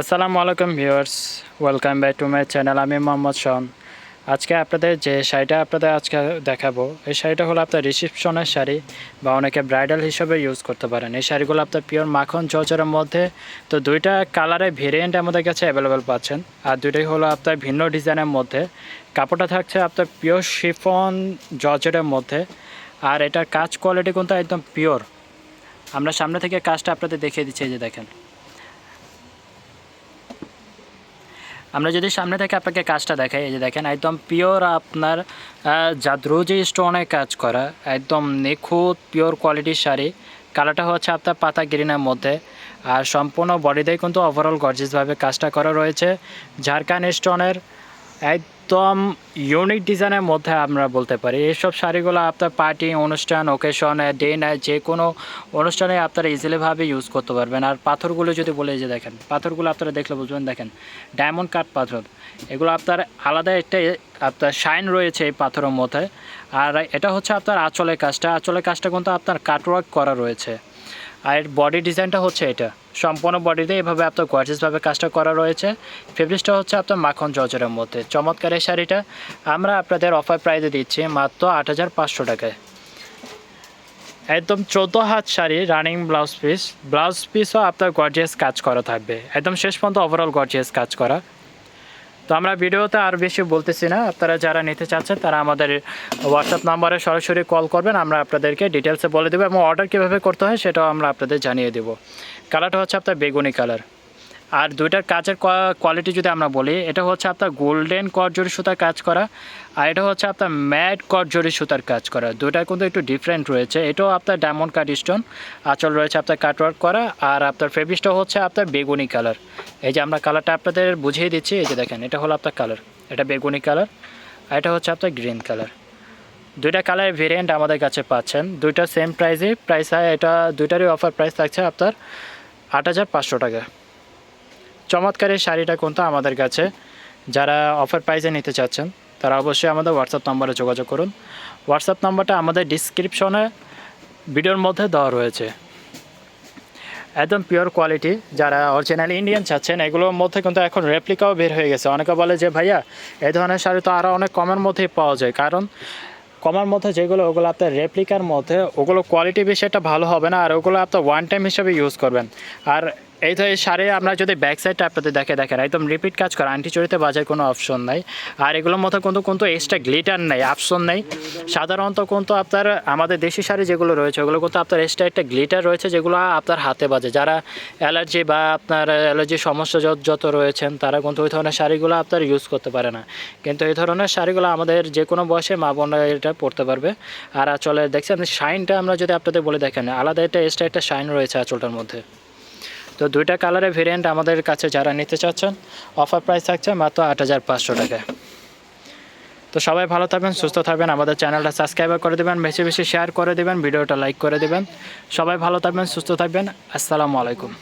আসসালামু আলাইকুম viewers, welcome back to my channel, আমি মোহাম্মদ শন আজকে আপনাদের যে শাড়িটা আপনাদের আজকে দেখাবো, এই শাড়িটা হলো আপনার রিসেপশনের শাড়ি বা অনেকে ব্রাইডাল হিসেবে ইউজ করতে পারেন। এই শাড়িগুলো আপনার পিওর মাখন জর্জরের মধ্যে, তো দুইটা কালারের ভেরিয়েন্ট আমাদের কাছে অ্যাভেলেবেল পাচ্ছেন। আর দুইটাই হলো আপনার ভিন্ন ডিজাইনের মধ্যে। কাপড়টা থাকছে আপনার পিওর শিফন জর্জরের মধ্যে। আর এটার কাজ কোয়ালিটি কিন্তু একদম পিওর আমরা সামনে থেকে কাজটা আপনাদের দেখিয়ে দিচ্ছি যে দেখেন। আমরা যদি সামনে থেকে আপনাকে কাজটা দেখাই, এই যে দেখেন, একদম পিওর আপনার জাদ্রু যে স্টোনে কাজ করা, একদম নিখুঁত পিওর কোয়ালিটির শাড়ি। কালারটা হচ্ছে আপনার পাতা গ্রিনের মধ্যে। আর সম্পূর্ণ বডিতেই কিন্তু ওভারঅল গর্জিসভাবে কাজটা করা রয়েছে। ঝাড়খান্ড স্টোনের একদম ইউনিক ডিজাইনের মধ্যে আমরা বলতে পারি। এইসব শাড়িগুলো আপনার পার্টি অনুষ্ঠান ওকেশন ডে নাইট যে কোনো অনুষ্ঠানে আপনারা ইজিলিভাবে ইউজ করতে পারবেন। আর পাথরগুলো যদি বলে যে দেখেন, পাথরগুলো আপনারা দেখলে বুঝবেন, দেখেন ডায়মন্ড কাট পাথর। এগুলো আপনার আলাদা একটা আপনার শাইন রয়েছে এই পাথরের মধ্যে। আর এটা হচ্ছে আপনার আঁচলের কাজটা। আঁচলের কাজটা কিন্তু আপনার কাটওয়ার্ক করা রয়েছে। আর বডি ডিজাইনটা হচ্ছে এটা। সম্পূর্ণ বডিতে এভাবে আপনার গর্জেসভাবে কাজটা করা রয়েছে। ফেব্রিক্সটা হচ্ছে আপনার মাখন জর্জরের মধ্যে। চমৎকার এই শাড়িটা। আমরা আপনাদের অফার প্রাইসে দিচ্ছি মাত্র আট হাজার পাঁচশো টাকায়। একদম চোদ্দ হাত sari running blouse piece blouse পিসও আপনার গর্জিয়াস কাজ করা থাকবে। একদম শেষ পর্যন্ত ওভারঅল গর্জিয়াস কাজ করা। তো আমরা ভিডিওতে আর বেশি বলতেছি না। আপনারা যারা নিতে চাচ্ছেন, তারা আমাদের হোয়াটসঅ্যাপ নাম্বারে সরাসরি কল করবেন। আমরা আপনাদেরকে ডিটেলসে বলে দেবো এবং অর্ডার কীভাবে করতে হয়, সেটাও আমরা আপনাদের জানিয়ে দেবো। কালারটা হচ্ছে আপনার বেগুনি কালার আর দুইটার কাজের কোয়ালিটি যদি আমরা বলি, এটা হচ্ছে আপনার গোল্ডেন কটজরি সুতার কাজ করা, আর এটা হচ্ছে আপনার ম্যাট কটজরি সুতার কাজ করা। দুইটা কিন্তু একটু ডিফারেন্ট রয়েছে। এটাও আপনার ডায়মন্ড কাট স্টোন আঁচল রয়েছে আপনার কাটওয়ার্ক করা, আর আপনার ফেব্রিকটা হচ্ছে আপনার বেগুনি কালার এই যে আমরা কালারটা আপনাদের বুঝিয়ে দিচ্ছি, এই যে দেখেন, এটা হলো আপনার কালার এটা বেগুনি কালার আর এটা হচ্ছে আপনার গ্রিন কালার দুইটা কালারের ভেরিয়েন্ট আমাদের কাছে পাচ্ছেন। দুইটা সেম প্রাইসে প্রাইস হয় এটা দুইটারই অফার প্রাইস থাকছে আপনার আট হাজার পাঁচশো টাকা। চমৎকার এই শাড়িটা কিন্তু আমাদের কাছে, যারা অফার প্রাইজে নিতে চাচ্ছেন, তারা অবশ্যই আমাদের হোয়াটসঅ্যাপ নম্বরে যোগাযোগ করুন। হোয়াটসঅ্যাপ নাম্বারটা আমাদের ডিসক্রিপশনে ভিডিওর মধ্যে দেওয়া রয়েছে। একদম পিওর কোয়ালিটি যারা অরিজিনাল ইন্ডিয়ান চাচ্ছেন, এগুলোর মধ্যে কিন্তু এখন রেপ্লিকাও বের হয়ে গেছে। অনেকে বলে যে, ভাইয়া এই ধরনের শাড়ি তো আরও অনেক কমের মধ্যেই পাওয়া যায়। কারণ, কমার মধ্যে যেগুলো, ওগুলো আপনার রেপ্লিকার মধ্যে, ওগুলো কোয়ালিটি বেশি একটা ভালো হবে না, আর ওগুলো আপনার ওয়ান টাইম হিসেবে ইউজ করবেন। আর এই তো এই শাড়ি আমরা যদি ব্যাক সাইডটা আপনাদের দেখে, দেখেন, একদম রিপিট কাজ করা আন্টি চড়িতে বাজার কোনো অপশন নাই। আর এগুলোর মধ্যে কিন্তু কিন্তু এক্সট্রা গ্লিটার নেই অপশন নেই। সাধারণত কিন্তু আপনার আমাদের দেশি শাড়ি যেগুলো রয়েছে, ওগুলো কিন্তু আপনার এক্সট্রা একটা গ্লিটার রয়েছে, যেগুলো আপনার হাতে বাজে। যারা অ্যালার্জি বা আপনার অ্যালার্জি সমস্যা যত রয়েছেন, তারা কিন্তু ওই ধরনের শাড়িগুলো আপনার ইউজ করতে পারে না। কিন্তু এই ধরনের শাড়িগুলো আমাদের যে কোনো বয়সে মা বোনরা এটা পরতে পারবে। আর আঁচলে দেখছেন শাইনটা আমরা যদি আপনাদের বলে দেখেন, আলাদা একটা এক্সট্রা একটা শাইন রয়েছে আঁচলটার মধ্যে। তো দুইটা কালারের ভেরিয়েন্ট আমাদের কাছে যারা নিতে চাচ্ছেন অফার প্রাইস থাকছে মাত্র আট হাজার পাঁচশো টাকায়। তো সবাই ভালো থাকবেন, সুস্থ থাকবেন, আমাদের চ্যানেলটা সাবস্ক্রাইব করে দেবেন, বেশি বেশি শেয়ার করে দেবেন, ভিডিওটা লাইক করে দেবেন। সবাই ভালো থাকবেন, সুস্থ থাকবেন, আসসালামু আলাইকুম।